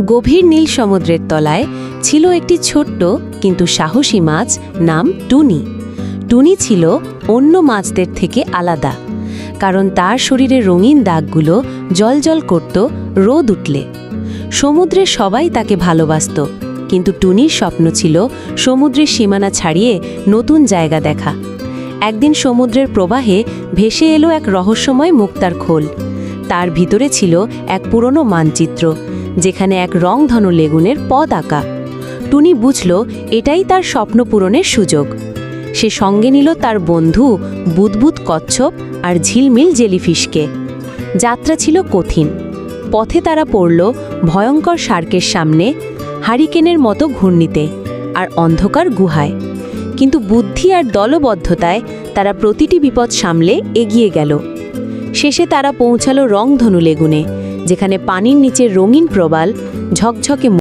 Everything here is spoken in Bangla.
গভীর নীল সমুদ্রের তলায় ছিল একটি ছোট্ট, কিন্তু সাহসী মাছ নাম টুনি। টুনি ছিল অন্য মাছদের থেকে আলাদা, কারণ তার শরীরে রঙিন দাগগুলো জলজল করত, রোদ উঠলে। সমুদ্রে সবাই তাকে ভালোবাসত, কিন্তু টুনির স্বপ্ন ছিল সমুদ্রের সীমানা ছাড়িয়ে নতুন জায়গা দেখা। একদিন সমুদ্রের প্রবাহে ভেসে এলো এক রহস্যময় মুক্তার খোল। তার ভিতরে ছিল এক পুরনো মানচিত্র যেখানে এক রংধনু লেগুনের পদ আঁকা। টুনি বুঝল, এটাই তার স্বপ্ন পূরণের সুযোগ। সে সঙ্গে নিল তার বন্ধু বুদবুদ কচ্ছপ আর ঝিলমিল জেলিফিশকে। যাত্রা ছিল কঠিন। পথে তারা পড়ল ভয়ঙ্কর শার্কের সামনে, হারিকেনের মতো ঘূর্ণিতে আর অন্ধকার গুহায়। কিন্তু বুদ্ধি আর দলবদ্ধতায় তারা প্রতিটি বিপদ সামলে এগিয়ে গেল। শেষে তারা পৌঁছালো রংধনু লেগুনে যেখানে পানির নিচে রঙিন প্রবাল ঝকঝকে